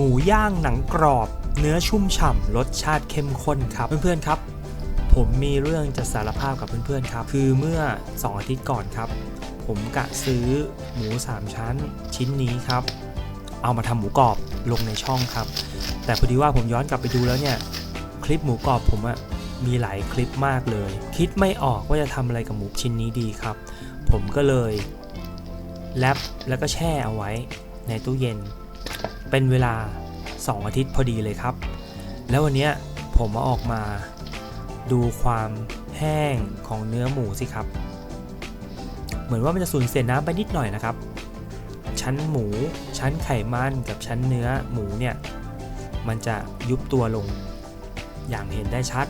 หมูย่างหนังกรอบ เนื้อชุ่มฉ่ำรสชาติเข้มข้นครับเพื่อนๆครับ ผมมีเรื่องจะสารภาพกับเพื่อนๆครับ คือเมื่อ 2 อาทิตย์ก่อนครับ ผมกะซื้อหมู 3 ชั้นชิ้นนี้ครับ เอามาทำหมูกรอบลงในช่องครับ แต่พอดีว่าผมย้อนกลับไปดูแล้วเนี่ยคลิปหมูกรอบผมอะมีหลายคลิปมากเลย คิดไม่ออกว่าจะทำอะไรกับหมูชิ้นนี้ดีครับ ผมก็เลยแรปแล้วก็แช่เอาไว้ในตู้เย็น เป็นเวลา 2 อาทิตย์พอดีเลยครับ แล้ววันนี้ผมมาออกมาดูความแห้งของเนื้อหมูสิครับ เหมือนว่ามันจะสูญเสียน้ำไปนิดหน่อยนะครับ ชั้นหมูชั้นไขมันกับชั้นเนื้อหมูเนี่ยมันจะยุบตัวลงอย่างเห็นได้ชัด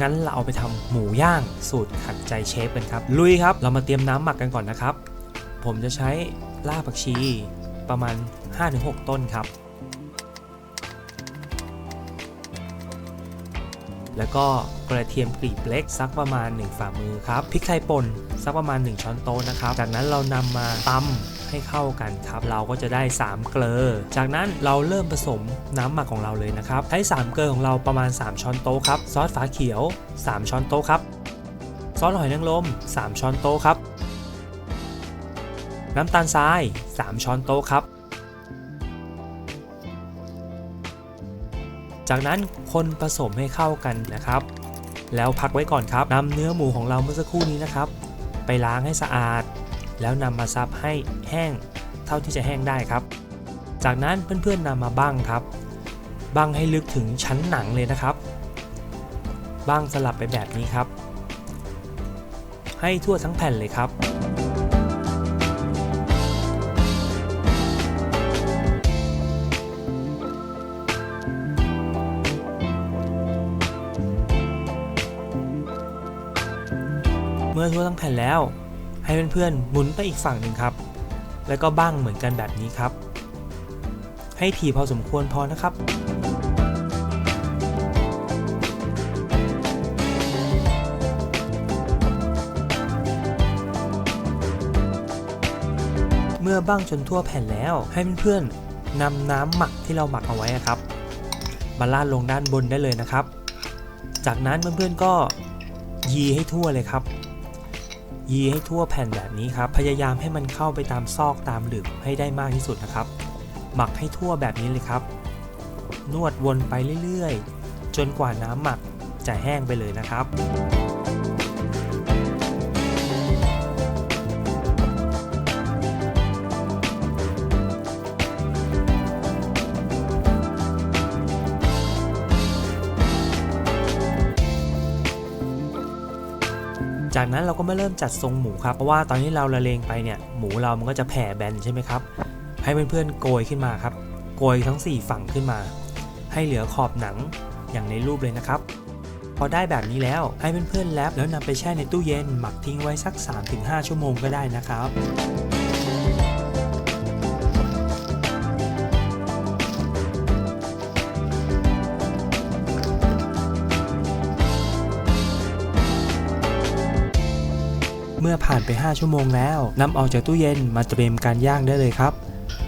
งั้นเราเอาไปทำหมูย่างสูตรขัดใจเชฟกันครับ ลุยครับ เรามาเตรียมน้ำหมักกันก่อนนะครับ ผมจะใช้รากผักชี ประมาณ 5-6 ต้นครับ แล้วก็กระเทียมกรีบเล็กสักประมาณ 1 ฝ่ามือครับพริกไทยป่นสักประมาณ 1 ช้อนโต๊ะนะครับ จากนั้นเรานำมาตำให้เข้ากันครับ เราก็จะได้ 3 เกลือ จากนั้นเราเริ่มผสมน้ำหมักของเราเลยนะครับ ใช้ 3 เกลือของเราประมาณ 3 ช้อนโต๊ะครับ ซอสฝาเขียว 3 ช้อนโต๊ะครับ ซอสหอยนางรม3 ช้อนโต๊ะครับ น้ำตาลทราย 3 ช้อนโต๊ะครับ จากนั้นคนผสมให้เข้ากันนะครับ แล้วพักไว้ก่อนครับนำเนื้อหมูของเราเมื่อสักครู่นี้นะครับ ไปล้างให้สะอาด แล้วนำมาซับให้แห้งเท่าที่จะแห้งได้ครับ จากนั้นเพื่อนๆนำมาบั้งครับบังให้ลึกถึงชั้นหนังเลยนะครับบั้งสลับไปแบบนี้ครับ ให้ทั่วทั้งแผ่นเลยครับ อทั่วทั้งแผ่นแล้ว ให้เพื่อนๆหมุนไปอีกฝั่งหนึ่งครับ แล้วก็บ้างเหมือนกันแบบนี้ครับ ให้ถี่พอสมควรพอนะครับเมื่อบ้างจนทั่วแผ่นแล้ว ให้เพื่อนๆนำน้ำหมักที่เราหมักเอาไว้ครับมาลาดลงด้านบนได้เลยนะครับ จากนั้นเพื่อนๆก็ยีให้ทั่วเลยครับ ยีให้ทั่วแผ่นแบบนี้ครับ พยายามให้มันเข้าไปตามซอกตามหลืบให้ได้มากที่สุดนะครับ หมักให้ทั่วแบบนี้เลยครับ นวดวนไปเรื่อยๆ จนกว่าน้ำหมักจะแห้งไปเลยนะครับ จากนั้นเราก็มาเริ่มจัดทรงหมูครับเพราะว่าตอนนี้เราละเลงไปเนี่ยหมูเรามันก็จะแผ่แบนใช่ไหมครับให้เพื่อนๆโกยขึ้นมาครับโกยทั้ง 4 ฝั่งขึ้นมา ให้เหลือขอบหนังอย่างในรูปเลยนะครับ พอได้แบบนี้แล้วให้เพื่อนๆแรปแล้วนำไปแช่ในตู้เย็นหมักทิ้งไว้สัก 3-5 ชั่วโมงก็ได้นะครับ เมื่อผ่านไป 5 ชั่วโมงแล้วนำออกจากตู้เย็นมาเตรียมการย่างได้เลยครับ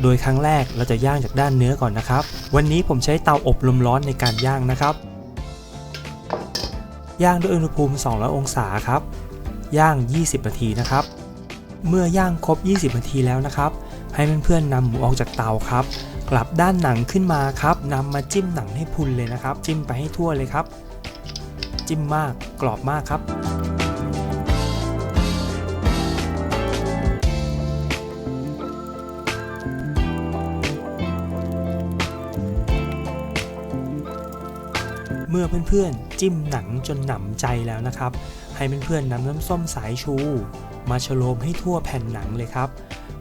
โดยครั้งแรกเราจะย่างจากด้านเนื้อก่อนนะครับ วันนี้ผมใช้เตาอบลมร้อนในการย่างนะครับ ย่างด้วยอุณหภูมิ 200 องศาครับ ย่าง 20 นาทีนะครับ เมื่อย่างครบ 20 นาทีแล้วนะครับ ให้เพื่อนๆนำหมูออกจากเตาครับ กลับด้านหนังขึ้นมาครับนำมาจิ้มหนังให้พุนเลยนะครับ จิ้มไปให้ทั่วเลยครับ จิ้มมากกรอบมากครับ มื่อเพื่อนๆ จิ้มหนังจนหนำใจแล้วนะครับ ให้เพื่อนๆนำน้ำส้มสายชู มาฉโลมให้ทั่วแผ่นหนังเลยครับ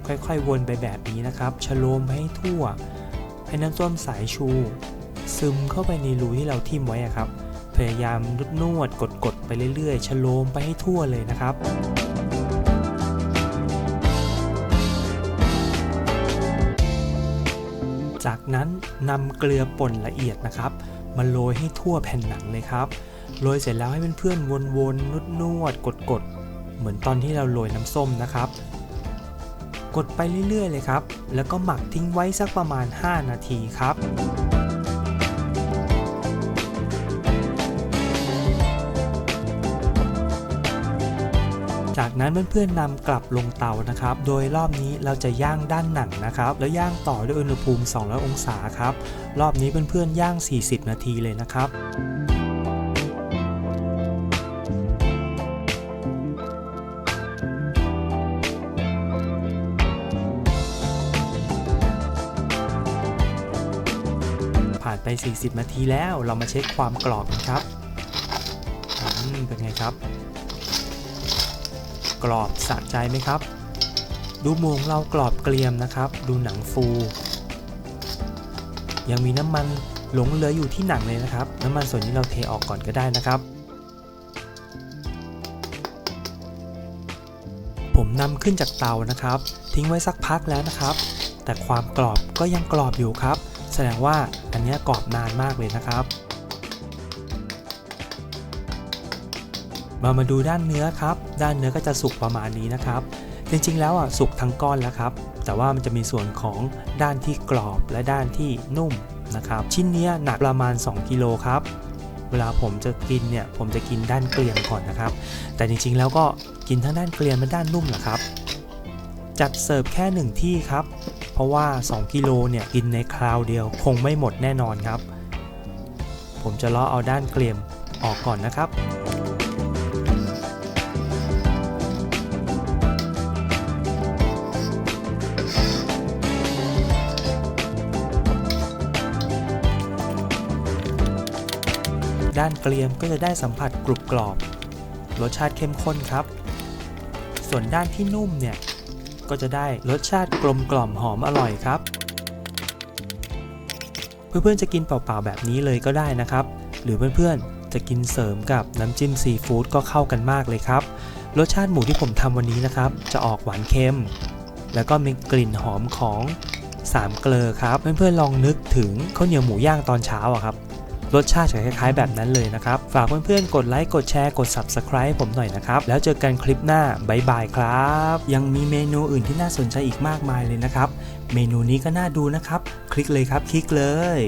ค่อยๆวนไปแบบนี้นะครับฉโลมให้ทั่ว ให้น้ำส้มสายชู ซึมเข้าไปในรูที่เราทิ่มไว้ครับ พยายามนวดๆกดๆไปเรื่อยๆฉโลมไปให้ทั่วเลยนะครับจากนั้นนำเกลือป่นละเอียดนะครับ มาโรยให้ทั่วแผ่นหนังเลยครับโรยเสร็จแล้วให้เพื่อนๆวนๆนวดๆกดๆ เหมือนตอนที่เราโรยน้ำส้มนะครับ กดไปเรื่อยๆเลยครับ แล้วก็หมักทิ้งไว้สักประมาณ 5 นาทีครับ จากนั้นเพื่อนๆนำกลับลงเตานะครับ โดยรอบนี้เราจะย่างด้านหนังนะครับ แล้วย่างต่อด้วยอุณหภูมิ 200 องศาครับ รอบนี้เพื่อนๆย่าง 40 นาทีเลยนะครับผ่านไป 40 นาทีแล้วเรามาเช็คความกรอบกันครับอืมเป็นไงครับ กรอบสะใจไหมครับ ดูหมูของเรากรอบเกรียมนะครับ ดูหนังฟู ยังมีน้ำมันหลงเหลืออยู่ที่หนังเลยนะครับ น้ำมันส่วนนี้เราเทออกก่อนก็ได้นะครับ ผมนำขึ้นจากเตานะครับ ทิ้งไว้สักพักแล้วนะครับ แต่ความกรอบก็ยังกรอบอยู่ครับ แสดงว่าอันนี้กรอบนานมากเลยนะครับ มามาดูด้านเนื้อครับ ด้านเนื้อก็จะสุกประมาณนี้นะครับ จริงๆแล้วอะสุกทั้งก้อนแล้วครับ แต่ว่ามันจะมีส่วนของด้านที่กรอบและด้านที่นุ่มนะครับ ชิ้นเนี้ยหนักประมาณ 2กิโลครับ เวลาผมจะกินเนี่ยผมจะกินด้านเกลียมก่อนนะครับ แต่จริงๆแล้วก็กินทั้งด้านเกลียมและด้านนุ่มแหละครับ จัดเสิร์ฟแค่หนึ่งที่ครับ เพราะว่า 2กิโลเนี่ยกินในคราวเดียวคงไม่หมดแน่นอนครับ ผมจะเลาะเอาด้านเกลียมออกก่อนนะครับ ด้านเกลียมก็จะได้สัมผัสกรุบกรอบ รสชาติเข้มข้นครับ ส่วนด้านที่นุ่มเนี่ย ก็จะได้รสชาติกลมกล่อมหอมอร่อยครับ เพื่อนๆจะกินเปล่าๆแบบนี้เลยก็ได้นะครับ หรือเพื่อนๆจะกินเสริมกับน้ำจิ้มซีฟู้ดก็เข้ากันมากเลยครับ รสชาติหมูที่ผมทำวันนี้นะครับ จะออกหวานเค็ม แล้วก็มีกลิ่นหอมของสามเกลอครับ เพื่อนๆลองนึกถึงข้าวเหนียวหมูย่างตอนเช้าอะครับ รสชาติจะคล้ายๆ แบบนั้นเลยนะครับ ฝากเพื่อนๆ กดไลค์ กดแชร์ กด Subscribe ผมหน่อยนะครับ แล้วเจอกันคลิปหน้าบายบายครับ ยังมีเมนูอื่นที่น่าสนใจอีกมากมายเลยนะครับ เมนูนี้ก็น่าดูนะครับ คลิกเลยครับ คลิกเลย